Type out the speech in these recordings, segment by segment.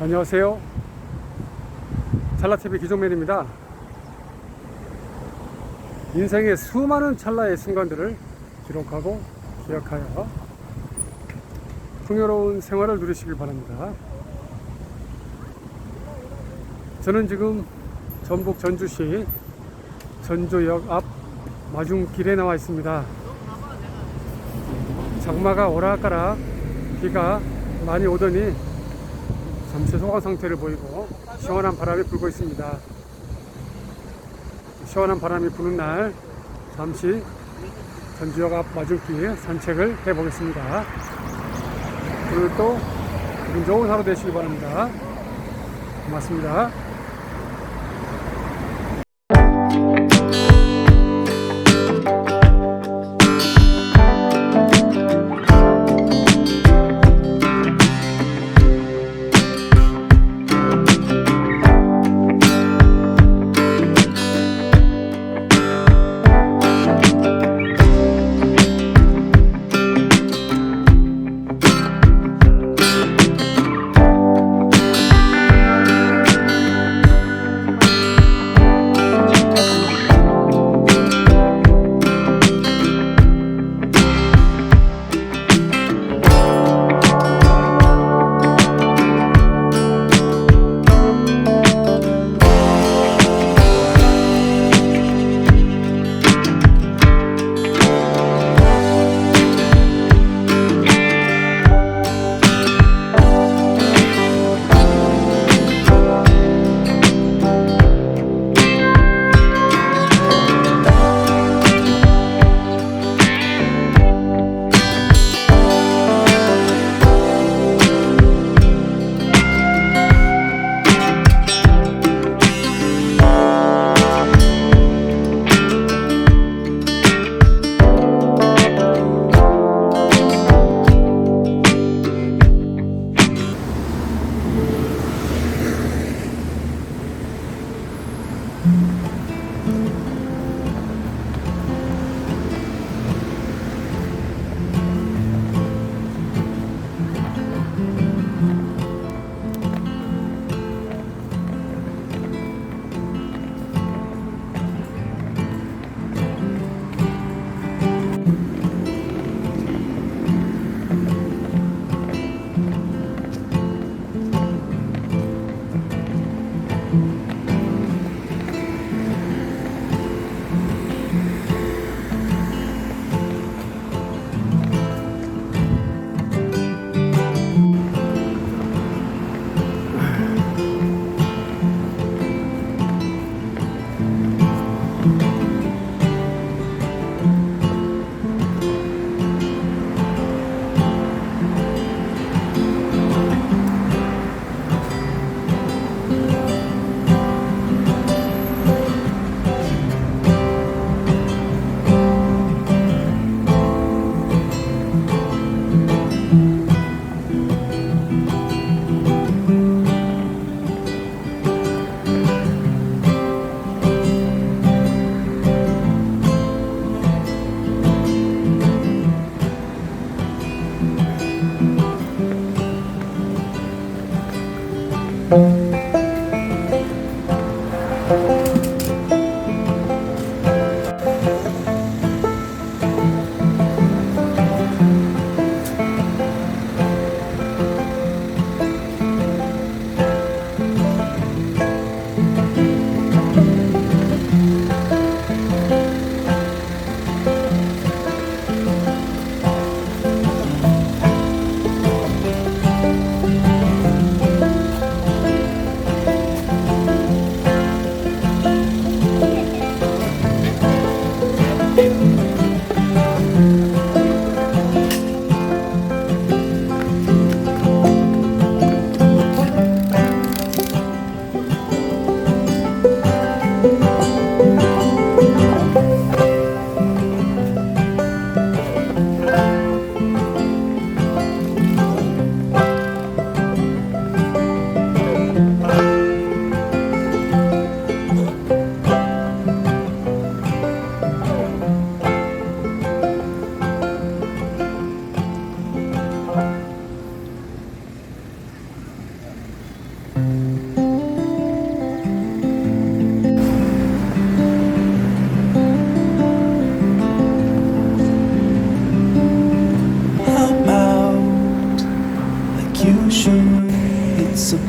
안녕하세요. 찰나TV 기종맨입니다. 인생의 수많은 찰나의 순간들을 기록하고 기억하여 풍요로운 생활을 누리시길 바랍니다. 저는 지금 전북 전주시 전조역 앞 마중길에 나와 있습니다. 장마가 오락가락 비가 많이 오더니 잠시 소강 상태를 보이고 시원한 바람이 불고 있습니다. 시원한 바람이 부는 날 잠시 전주역 앞 마중길 산책을 해보겠습니다. 오늘도 기분 좋은 하루 되시기 바랍니다. 고맙습니다.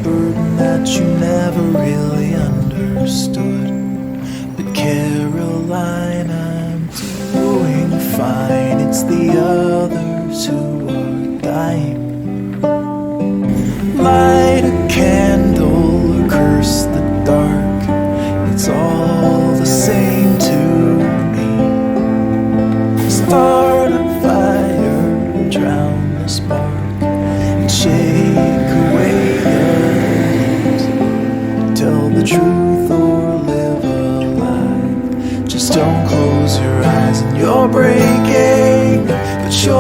Burden that you never really understood. But Caroline, I'm doing fine. It's the others who are dying.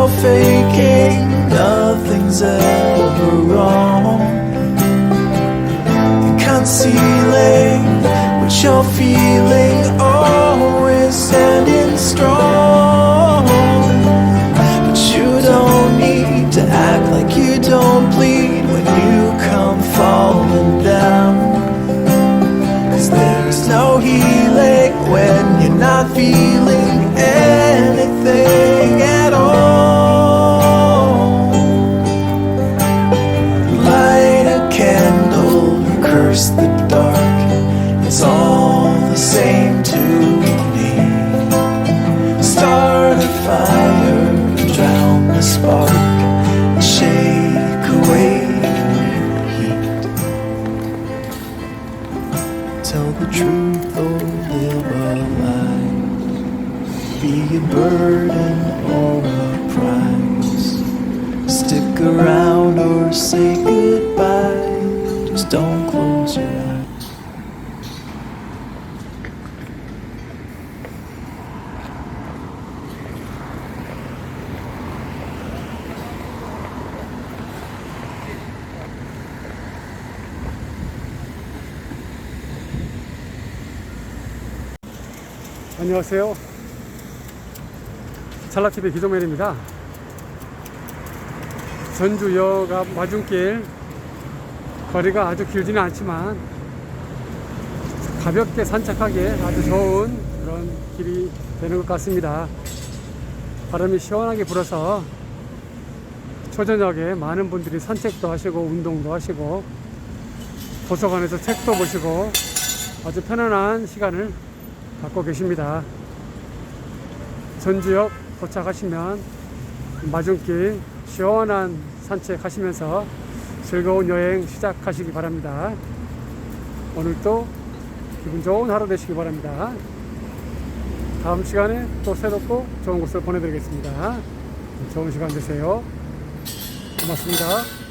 faking, nothing's ever wrong. You can't see. Around or say goodbye. Just don't close your eyes. 안녕하세요. 찰나TV 기종면입니다. 전주역 앞 마중길 거리가 아주 길지는 않지만 가볍게 산책하기에 아주 좋은 그런 길이 되는 것 같습니다. 바람이 시원하게 불어서 초저녁에 많은 분들이 산책도 하시고 운동도 하시고 도서관에서 책도 보시고 아주 편안한 시간을 갖고 계십니다. 전주역 도착하시면 마중길 시원한 산책하시면서 즐거운 여행 시작하시기 바랍니다. 오늘도 기분 좋은 하루 되시기 바랍니다. 다음 시간에 또 새롭고 좋은 곳을 보내드리겠습니다. 좋은 시간 되세요. 고맙습니다.